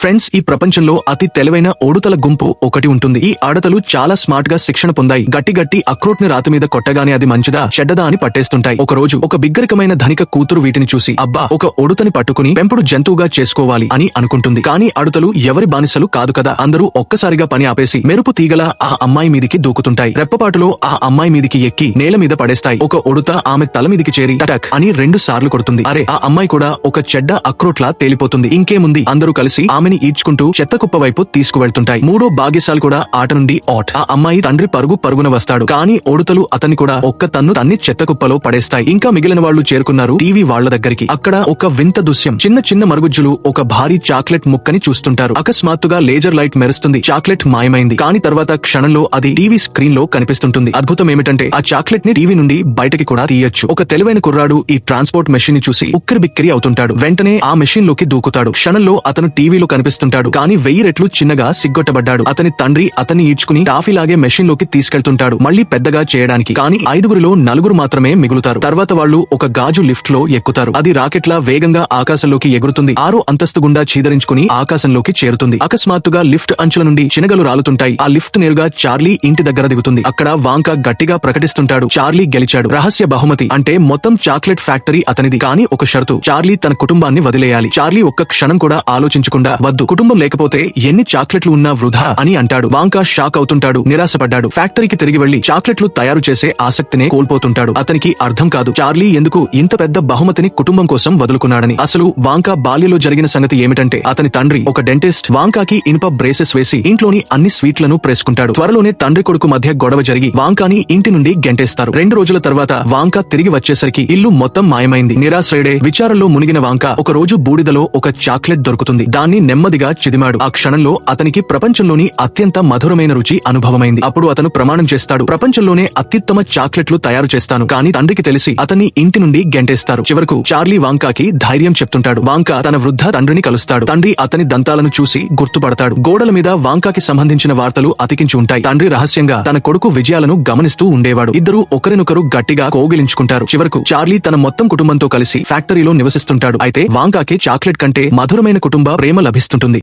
Friends ఈ ప్రపంచంలో అతి తెలివైన ఓడుతల గుంపు ఒకటి ఉంటుంది. ఈ ఆడతలు చాలా స్మార్ట్గా శిక్షణ పొందాయి. గట్టి గట్టి అక్రోట్ని రాతి మీద కొట్టగానే అది మంచిదా చెడ్డదా అని పట్టేస్తుంటాయి. ఒక రోజు ఒక బిగ్గరికమైన ధనిక కూతురు వీటిని చూసి అబ్బా ఒక ఒడుతని పట్టుకుని పెంపుడు జంతువుగా చేసుకోవాలి అని అనుకుంటుంది. కానీ అడుతలు ఎవరి బానిసలు కాదు కదా. అందరూ ఒక్కసారిగా పని ఆపేసి మెరుపు తీగల ఆ అమ్మాయి మీదికి దూకుతుంటాయి. రెప్పపాటులో ఆ అమ్మాయి మీదికి ఎక్కి నేల మీద పడేస్తాయి. ఒక ఒడుత ఆమె తల మీదికి చేరి టటక్ అని రెండు సార్లు కొడుతుంది. అరే ఆ అమ్మాయి కూడా ఒక చెడ్డ అక్రోట్లా తేలిపోతుంది. ఇంకేముంది? అందరూ కలిసి ఆమె ఆమెని ఈడ్చుకుంటూ చెత్త కుప్ప వైపు తీసుకువెళ్తుంటాయి. మూడో భాగ్యశాలు కూడా ఆట నుండి ఆట్ ఆ అమ్మాయి తండ్రి పరుగు పరుగున వస్తాడు. కానీ ఓడుతలు అతన్ని కూడా ఒక్క తన్ను తన్ని చెత్త కుప్పలో పడేస్తాయి. ఇంకా మిగిలిన వాళ్ళు చేరుకున్నారు టీవీ వాళ్ళ దగ్గరికి. అక్కడ ఒక వింత దృశ్యం. చిన్న చిన్న మరుగుజ్జులు ఒక భారీ చాక్లెట్ ముక్కని చూస్తుంటారు. అకస్మాత్తుగా లేజర్ లైట్ మెరుస్తుంది. చాక్లెట్ మాయమైంది. కానీ తర్వాత క్షణంలో అది టీవీ స్క్రీన్లో కనిపిస్తుంటుంది. అద్భుతం ఏమిటంటే ఆ చాక్లెట్ని టీవీ నుండి బయటకి కూడా తీయొచ్చు. ఒక తెలివైన కుర్రాడు ఈ ట్రాన్స్పోర్ట్ మెషిన్ని చూసి ఉక్కిరి బిక్కిరి అవుతుంటాడు. వెంటనే ఆ మెషిన్లోకి దూకుతాడు. క్షణంలో అతను టీవీలో కనిపిస్తుంటాడు. కానీ వెయ్యి రెట్లు చిన్నగా సిగ్గొట్టబడ్డాడు. అతని తండ్రి అతన్ని ఈడ్చుకుని టాఫీలాగే మెషిన్లోకి తీసుకెళ్తుంటాడు. మళ్ళీ పెద్దగా చేయడానికి. కానీ ఐదుగురిలో నలుగురు మాత్రమే మిగులుతారు. తర్వాత వాళ్ళు ఒక గాజు లిఫ్ట్లో ఎక్కుతారు. అది రాకెట్లా వేగంగా ఆకాశంలోకి ఎగురుతుంది. ఆరో అంతస్తు గుండా చీదరించుకుని ఆకాశంలోకి చేరుతుంది. అకస్మాత్తుగా లిఫ్ట్ అంచుల నుండి చినగలు రాలుతుంటాయి. ఆ లిఫ్ట్ నేరుగా చార్లీ ఇంటి దగ్గర దిగుతుంది. అక్కడ వాంకా గట్టిగా ప్రకటిస్తుంటాడు. చార్లీ గెలిచాడు. రహస్య బహుమతి అంటే మొత్తం చాక్లెట్ ఫ్యాక్టరీ అతనిది. కానీ ఒక షరతు. చార్లీ తన కుటుంబాన్ని వదిలేయాలి. చార్లీ ఒక్క క్షణం కూడా ఆలోచించకుండా వద్దు. కుటుంబం లేకపోతే ఎన్ని చాక్లెట్లు ఉన్నా వృధా అని అంటాడు. వాంకా షాక్ అవుతుంటాడు నిరాశపడ్డాడు. ఫ్యాక్టరీకి తిరిగి వెళ్ళి చాక్లెట్లు తయారు చేసే ఆసక్తినే కోల్పోతుంటాడు. అతనికి అర్థం కాదు చార్లీ ఎందుకు ఇంత పెద్ద బహుమతిని కుటుంబం కోసం వదులుకున్నాడని. అసలు వాంకా బాల్యలో జరిగిన సంగతి ఏమిటంటే అతని తండ్రి ఒక డెంటిస్ట్ వాంకాకి ఇనుప బ్రేసెస్ వేసి ఇంట్లోని అన్ని స్వీట్లను ప్రేసుకుంటాడు. త్వరలోనే తండ్రి కొడుకు మధ్య గొడవ జరిగి వాంకాని ఇంటి నుండి గెంటేస్తారు. రెండు రోజుల తర్వాత వాంకా తిరిగి వచ్చేసరికి ఇల్లు మొత్తం మాయమైంది. నిరాశ్రయుడే విచారంలో మునిగిన వాంకా ఒక రోజు బూడిదలో ఒక చాక్లెట్ దొరుకుతుంది. దాన్ని నెమ్మదిగా చిదిమాడు. ఆ క్షణంలో అతనికి ప్రపంచంలోని అత్యంత మధురమైన రుచి అనుభవమైంది. అప్పుడు అతను ప్రమాణం చేస్తాడు. ప్రపంచంలోనే అత్యుత్తమ చాక్లెట్లు తయారు చేస్తాను. కానీ తండ్రికి తెలిసి అతన్ని ఇంటి నుండి గెంటేస్తారు. చివరకు చార్లీ వాంకాకి ధైర్యం చెప్తుంటాడు. వాంకా తన వృద్ధ తండ్రిని కలుస్తాడు. తండ్రి అతని దంతాలను చూసి గుర్తుపడతాడు. గోడల మీద వాంకాకి సంబంధించిన వార్తలు అతికించి ఉంటాయి. తండ్రి రహస్యంగా తన కొడుకు విజయాలను గమనిస్తూ ఉండేవాడు. ఇద్దరు ఒకరినొకరు గట్టిగా కోగిలించుకుంటారు. చివరకు చార్లీ తన మొత్తం కుటుంబంతో కలిసి ఫ్యాక్టరీలో నివసిస్తుంటాడు. అయితే వాంకాకి చాక్లెట్ కంటే మధురమైన కుటుంబ ప్రేమ లభిస్తుంటుంది